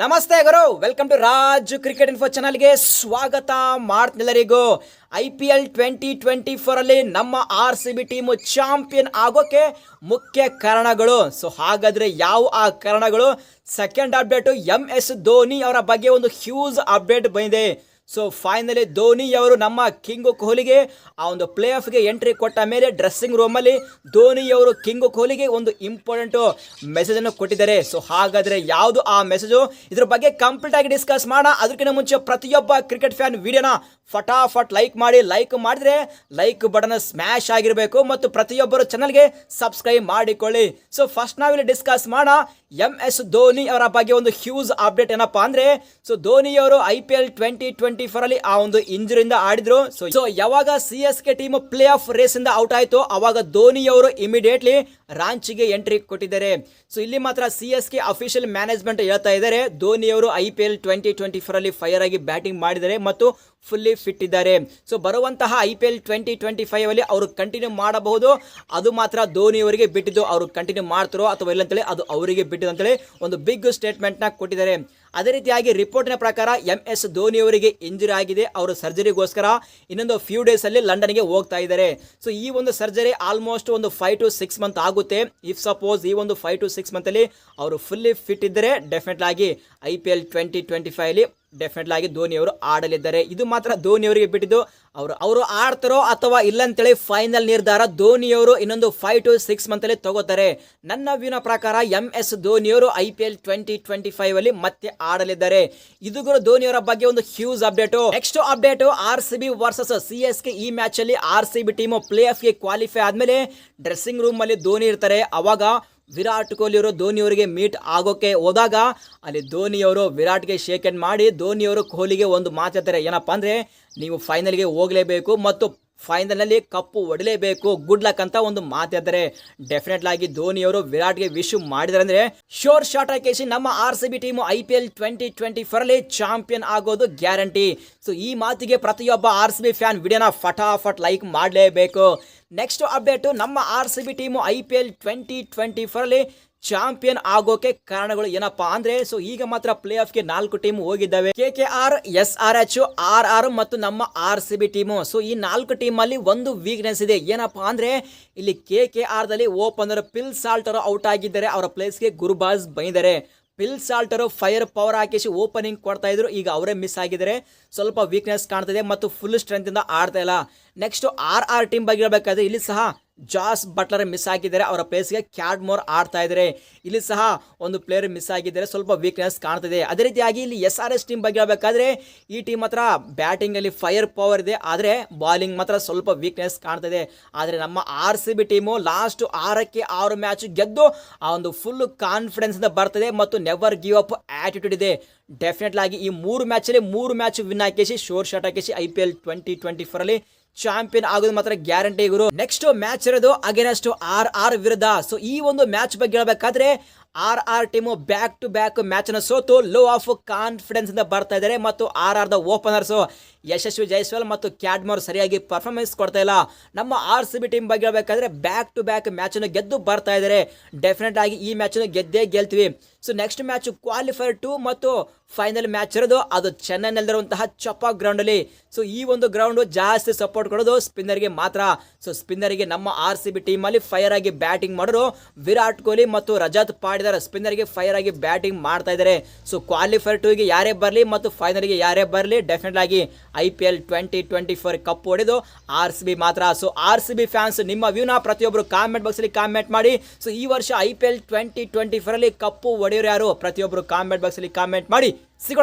ನಮಸ್ತೆ ಗುರು. Welcome to Raj cricket info ಚಾನಲ್ಗೆ ಸ್ವಾಗತ. ಮಾಡ್ತಿಲ್ಲರಿಗೂ I P L twenty twenty ಫೋರಲ್ಲಿ ನಮ್ಮ R C B team champion ಆಗೋಕೆ ಮುಖ್ಯ ಕಾರಣಗಳು. ಸೊ ಹಾಗಾದ್ರೆ ಯಾವ ಆ ಕಾರಣಗಳು? Second update M S Dhoni ಅವರ ಬಗ್ಗೆ ಒಂದು ಹ್ಯೂಜ್ ಅಪ್ಡೇಟ್ ಬಂದಿದೆ. ಸೊ ಫೈನಲಿ ಧೋನಿ ಅವರು ನಮ್ಮ ಕಿಂಗು ಕೊಹ್ಲಿಗೆ ಆ ಒಂದು ಪ್ಲೇ ಆಫ್ಗೆ ಎಂಟ್ರಿ ಕೊಟ್ಟ ಮೇಲೆ ಡ್ರೆಸ್ಸಿಂಗ್ ರೂಮಲ್ಲಿ ಧೋನಿ ಅವರು ಕಿಂಗು ಕೊಹ್ಲಿಗೆ ಒಂದು ಇಂಪಾರ್ಟೆಂಟು ಮೆಸೇಜನ್ನು ಕೊಟ್ಟಿದ್ದಾರೆ. ಸೊ ಹಾಗಾದರೆ ಯಾವುದು ಆ ಮೆಸೇಜು ಇದ್ರ ಬಗ್ಗೆ ಕಂಪ್ಲೀಟ್ ಆಗಿ ಡಿಸ್ಕಸ್ ಮಾಡೋಣ. ಅದಕ್ಕಿಂತ ಮುಂಚೆ ಪ್ರತಿಯೊಬ್ಬ ಕ್ರಿಕೆಟ್ ಫ್ಯಾನ್ ವಿಡಿಯೋನ ಫಟಾಫಟ್ ಲೈಕ್ ಮಾಡಿ ಲೈಕ್ ಮಾಡಿದ್ರೆ ಲೈಕ್ ಬಟನ್ ಸ್ಮ್ಯಾಶ್ ಆಗಿರಬೇಕು ಮತ್ತು ಪ್ರತಿಯೊಬ್ಬರು ಚಾನಲ್ಗೆ ಸಬ್ಸ್ಕ್ರೈಬ್ ಮಾಡಿಕೊಳ್ಳಿ. ಸೊ ಫಸ್ಟ್ ನಾವಿಲ್ಲಿ ಡಿಸ್ಕಸ್ ಮಾಡೋಣ ಎಂ ಎಸ್ ಧೋನಿ ಅವರ ಬಗ್ಗೆ ಒಂದು ಹ್ಯೂಸ್ ಅಪ್ಡೇಟ್ ಏನಪ್ಪಾ ಅಂದರೆ ಸೊ ಧೋನಿ ಅವರು I P L twenty twenty four ಅಲ್ಲಿ ಆ ಒಂದು ಇಂಜುರಿಯಿಂದ ಆಡಿದ್ರು. ಸೊ ಸೊ ಯಾವಾಗ C S K team play off race ಇಂದ ಔಟ್ ಆಯ್ತು, ಅವಾಗ ಧೋನಿ ಅವರು ಇಮಿಡಿಯೇಟ್ಲಿ ರಾಂಚಿಗೆ ಎಂಟ್ರಿ ಕೊಟ್ಟಿದ್ದಾರೆ. ಸೊ ಇಲ್ಲಿ ಮಾತ್ರ C S K official management ಹೇಳ್ತಾ ಇದ್ದಾರೆ. ಧೋನಿ ಅವರು I P L twenty twenty four ಅಲ್ಲಿ ಫೈರ್ ಆಗಿ ಬ್ಯಾಟಿಂಗ್ ಮಾಡಿದರೆ ಮತ್ತು ಫುಲ್ಲಿ ಫಿಟ್ ಇದ್ದಾರೆ. ಸೊ ಬರುವಂತಹ I P L twenty twenty five ಅಲ್ಲಿ ಅವರು ಕಂಟಿನ್ಯೂ ಮಾಡಬಹುದು. ಅದು ಮಾತ್ರ ಧೋನಿ ಅವರಿಗೆ ಬಿಟ್ಟಿದ್ದು, ಅವರು ಕಂಟಿನ್ಯೂ ಮಾಡ್ತಾರೋ ಅಥವಾ ಇಲ್ಲ ಅಂತೇಳಿ, ಅದು ಅವರಿಗೆ ಬಿಟ್ಟಿದ್ದು ಅಂತೇಳಿ ಒಂದು ಬಿಗ್ ಸ್ಟೇಟ್ಮೆಂಟ್ನ ಕೊಟ್ಟಿದ್ದಾರೆ. ಅದೇ ರೀತಿಯಾಗಿ ರಿಪೋರ್ಟ್ನ ಪ್ರಕಾರ ಎಂ ಎಸ್ ಧೋನಿ ಅವರಿಗೆ ಇಂಜುರಿ ಆಗಿದೆ. ಅವರು ಸರ್ಜರಿಗೋಸ್ಕರ ಇನ್ನೊಂದು ಫ್ಯೂ ಡೇಸ್ ಅಲ್ಲಿ ಲಂಡನ್ಗೆ ಹೋಗ್ತಾ ಇದ್ದಾರೆ. ಸೊ ಈ ಒಂದು ಸರ್ಜರಿ ಆಲ್ಮೋಸ್ಟ್ ಒಂದು ಫೈವ್ ಟು ಸಿಕ್ಸ್ ಮಂತ್ ಆಗುತ್ತೆ. ಇಫ್ ಸಪೋಸ್ ಈ ಒಂದು ಫೈವ್ ಟು ಸಿಕ್ಸ್ ಮಂತಲ್ಲಿ ಅವರು ಫುಲ್ಲಿ ಫಿಟ್ ಇದ್ದರೆ ಡೆಫಿನೆಟ್ ಆಗಿ I P L twenty twenty ಫೈವ್ಲಿ definite ಆಗಿ ಧೋನಿ ಅವರು ಆಡಲಿದ್ದಾರೆ. ಇದು ಮಾತ್ರ ಧೋನಿಯವರಿಗೆ ಬಿಟ್ಟಿದ್ದು. ಅವರು ಅವರು ಆಡ್ತಾರೋ ಅಥವಾ ಇಲ್ಲ ಅಂತೇಳಿ ಫೈನಲ್ ನಿರ್ಧಾರ ಧೋನಿಯವರು ಇನ್ನೊಂದು ಫೈವ್ ಟು ಸಿಕ್ಸ್ ಮಂತ್ ಅಲ್ಲಿ ತಗೋತಾರೆ. ನನ್ನ ವ್ಯೂನ ಪ್ರಕಾರ M S ಧೋನಿಯವರು I P L twenty twenty five ಅಲ್ಲಿ ಮತ್ತೆ ಆಡಲಿದ್ದಾರೆ. ಇದು ಧೋನಿಯವರ ಬಗ್ಗೆ ಒಂದು huge update next update R C B versus C S K ಈ ಮ್ಯಾಚ್ ಅಲ್ಲಿ R C B team play ಆಫ್ಗೆ qualify ಆದ್ಮೇಲೆ ಡ್ರೆಸ್ಸಿಂಗ್ ರೂಮ್ ಅಲ್ಲಿ ಧೋನಿ ಇರ್ತಾರೆ. ಅವಾಗ ವಿರಾಟ್ ಕೊಹ್ಲಿ ಅವರು ಧೋನಿ ಅವರಿಗೆ ಮೀಟ್ ಆಗೋಕ್ಕೆ ಹೋದಾಗ ಅಲ್ಲಿ ಧೋನಿ ಅವರು ವಿರಾಟ್ಗೆ ಶೇಕ್ ಹ್ಯಾಂಡ್ ಮಾಡಿ ಧೋನಿ ಅವರು ಕೊಹ್ಲಿಗೆ ಒಂದು ಮಾತಾಡ್ತಾರೆ ಏನಪ್ಪ ಅಂದರೆ, ನೀವು ಫೈನಲ್ಗೆ ಹೋಗಲೇಬೇಕು ಮತ್ತು ಫೈನಲಲ್ಲಿ ಕಪ್ಪು ಹೊಡಲೇಬೇಕು ಗುಡ್ ಲಕ್ ಅಂತ ಒಂದು ಮಾತಾಡ್ತಾರೆ ಡೆಫಿನೆಟ್ ಆಗಿ ಧೋನಿ ಅವರು ವಿರಾಟ್ಗೆ ವಿಶ್ ಮಾಡಿದ್ದಾರೆ ಅಂದರೆ ಶೋರ್ ಶಾಟ್ ಹಾಕಿಸಿ ನಮ್ಮ R C B team I P L twenty twenty ಫೋರಲ್ಲಿ champion ಆಗೋದು ಗ್ಯಾರಂಟಿ ಸೊ ಈ ಮಾತಿಗೆ ಪ್ರತಿಯೊಬ್ಬ ಆರ್ ಸಿ ಬಿ ಫ್ಯಾನ್ ವಿಡಿಯೋನ ಫಟಾಫಟ್ ಲೈಕ್ ಮಾಡಲೇಬೇಕು. ನೆಕ್ಸ್ಟ್ ಅಪ್ಡೇಟು ನಮ್ಮ R C B team I P L twenty twenty ಫೋರಲ್ಲಿ champion ಆಗೋಕೆ ಕಾರಣಗಳು ಏನಪ್ಪಾ ಅಂದ್ರೆ ಸೊ ಈಗ ಮಾತ್ರ ಪ್ಲೇ ಆಫ್ಗೆ ನಾಲ್ಕು team ಹೋಗಿದ್ದಾವೆ. K K R S R H R R ಮತ್ತು ನಮ್ಮ R C B team so ಈ ನಾಲ್ಕು ಟೀಮ್ ಅಲ್ಲಿ ಒಂದು ವೀಕ್ನೆಸ್ ಇದೆ. ಏನಪ್ಪಾ ಅಂದ್ರೆ, ಇಲ್ಲಿ ಕೆ ಕೆ ಆರ್ ದಲ್ಲಿ ಓಪನರ್ ಪಿಲ್ ಸಾಲ್ಟರ್ ಔಟ್ ಆಗಿದ್ದಾರೆ. ಅವರ ಪ್ಲೇಸ್ಗೆ ಗುರುಬಾಜ್ ಬಂದಿದ್ದಾರೆ. ಪಿಲ್ ಸಾಲ್ಟರು ಫೈರ್ ಪವರ್ ಹಾಕಿಸಿ ಓಪನಿಂಗ್ ಕೊಡ್ತಾ ಇದ್ರು. ಈಗ ಅವರೇ ಮಿಸ್ ಆಗಿದ್ದಾರೆ. ಸ್ವಲ್ಪ ವೀಕ್ನೆಸ್ ಕಾಣ್ತಿದೆ ಮತ್ತು ಫುಲ್ ಸ್ಟ್ರೆಂತಿಂದ ಆಡ್ತಾ ಇಲ್ಲ. ನೆಕ್ಸ್ಟ್ ಆರ್ ಆರ್ ಟೀಮ್ ಬಗ್ಗೆ ಹೇಳ್ಬೇಕಾದ್ರೆ ಇಲ್ಲಿ ಸಹ ಜಾಸ್ ಬಟ್ಲರ್ ಮಿಸ್ ಆಗಿದ್ದಾರೆ. ಅವರ ಪ್ಲೇಸ್ಗೆ ಕ್ಯಾಡ್ ಮೋರ್ ಆಡ್ತಾ ಇದ್ದಾರೆ. ಇಲ್ಲಿ ಸಹ ಒಂದು ಪ್ಲೇಯರ್ ಮಿಸ್ ಆಗಿದ್ದಾರೆ. ಸ್ವಲ್ಪ ವೀಕ್ನೆಸ್ ಕಾಣ್ತಿದೆ. ಅದೇ ರೀತಿಯಾಗಿ ಇಲ್ಲಿ ಎಸ್ ಆರ್ ಎಸ್ ಟೀಮ್ ಬಗ್ಗೆ ಹೇಳಬೇಕಾದ್ರೆ, ಈ ಟೀಮ್ ಹತ್ರ ಬ್ಯಾಟಿಂಗ್ ಅಲ್ಲಿ ಫೈರ್ ಪವರ್ ಇದೆ. ಆದರೆ ಬಾಲಿಂಗ್ ಮಾತ್ರ ಸ್ವಲ್ಪ ವೀಕ್ನೆಸ್ ಕಾಣ್ತಿದೆ. ಆದರೆ ನಮ್ಮ R C B team last ಆರಕ್ಕೆ ಆರು ಮ್ಯಾಚ್ ಗೆದ್ದು ಆ ಒಂದು ಫುಲ್ ಕಾನ್ಫಿಡೆನ್ಸ್ ಇಂದ ಬರ್ತದೆ ಮತ್ತು ನೆವರ್ ಗಿವ್ ಅಪ್ ಆಟಿಟ್ಯೂಡ್ ಇದೆ. ಡೆಫಿನೆಟ್ಲಾಗಿ ಈ ಮೂರು ಮ್ಯಾಚಲ್ಲಿ ಮೂರು ಮ್ಯಾಚ್ ವಿನ್ ಹಾಕಿಸಿ ಶೋರ್ ಶಾಟ್ ಹಾಕಿಸಿ I P L twenty twenty ಫೋರಲ್ಲಿ champion ಆಗೋದು ಮಾತ್ರ ಗ್ಯಾರಂಟಿ ಗುರು. ನೆಕ್ಸ್ಟ್ ಮ್ಯಾಚ್ ಇರೋದು ಅಗೇನೆಸ್ಟ್ ಆರ್ ಆರ್ ವಿರುದ್ಧ. ಸೊ ಈ ಒಂದು ಮ್ಯಾಚ್ ಬಗ್ಗೆ ಹೇಳ್ಬೇಕಾದ್ರೆ R R team back to back match ಅನ್ನು ಸೋತು ಲೋ ಆಫ್ ಕಾನ್ಫಿಡೆನ್ಸ್ ಇಂದ ಬರ್ತಾ ಇದ್ದಾರೆ ಮತ್ತು ಆರ್ ಆರ್ ದ ಓಪನರ್ಸ್ ಯಶಸ್ವಿ ಜೈಸ್ವಾಲ್ ಮತ್ತು ಕ್ಯಾಡ್ಮೋರ್ ಸರಿಯಾಗಿ ಪರ್ಫಾರ್ಮೆನ್ಸ್ ಕೊಡ್ತಾ ಇಲ್ಲ. ನಮ್ಮ ಆರ್ ಸಿ ಬಿ ಟೀಮ್ ಬಗ್ಗೆ ಹೇಳ್ಬೇಕಾದ್ರೆ ಬ್ಯಾಕ್ ಟು ಬ್ಯಾಕ್ ಮ್ಯಾಚ್ ಅನ್ನು ಗೆದ್ದು ಬರ್ತಾ ಇದ್ದಾರೆ ಡೆಫಿನೆಟ್ ಆಗಿ ಈ ಮ್ಯಾಚ್ ಅನ್ನು ಗೆದ್ದೇ ಗೆಲ್ತೀವಿ. So next match qualifier two ಮತ್ತು ಫೈನಲ್ ಮ್ಯಾಚ್ ಇರೋದು ಅದು ಚೆನ್ನೈನಲ್ಲಿರುವಂತಹ ಚಪ್ಪ ಗ್ರೌಂಡಲ್ಲಿ ಸೊ ಈ ಒಂದು ಗ್ರೌಂಡ್ ಜಾಸ್ತಿ ಸಪೋರ್ಟ್ ಕೊಡೋದು ಸ್ಪಿನ್ನರ್ಗೆ ಮಾತ್ರ. ಸೊ ಸ್ಪಿನ್ನರ್ಗೆ ನಮ್ಮ ಆರ್ ಸಿ ಬಿ ಟೀಮಲ್ಲಿ ಫೈರ್ ಆಗಿ ಬ್ಯಾಟಿಂಗ್ ಮಾಡೋರು ವಿರಾಟ್ ಕೊಹ್ಲಿ ಮತ್ತು ರಜತ್ ಪಾಡಿದಾರ ಸ್ಪಿನ್ನರ್ಗೆ ಫೈರ್ ಆಗಿ ಬ್ಯಾಟಿಂಗ್ ಮಾಡ್ತಾ ಇದ್ದಾರೆ ಸೊ ಕ್ವಾಲಿಫೈರ್ ಟೂಗೆ ಯಾರೇ ಬರಲಿ ಮತ್ತು ಫೈನಲ್ಗೆ ಯಾರೇ ಬರಲಿ ಡೆಫಿನೆಟ್ ಆಗಿ I P L twenty twenty four cup ಹೊಡೆದು ಆರ್ ಸಿ ಬಿ ಮಾತ್ರ. So R C B fans ನಿಮ್ಮ ವ್ಯೂನ ಪ್ರತಿಯೊಬ್ಬರು ಕಾಮೆಂಟ್ ಬಾಕ್ಸಲ್ಲಿ ಕಾಮೆಂಟ್ ಮಾಡಿ. ಸೊ ಈ ವರ್ಷ I P L twenty twenty ಫೋರಲ್ಲಿ cup ಹೊಡೆಯೋರು ಯಾರು? ಪ್ರತಿಯೊಬ್ಬರು ಕಾಮೆಂಟ್ ಬಾಕ್ಸಲ್ಲಿ ಕಾಮೆಂಟ್ ಮಾಡಿ ಸಿಗೋಣ.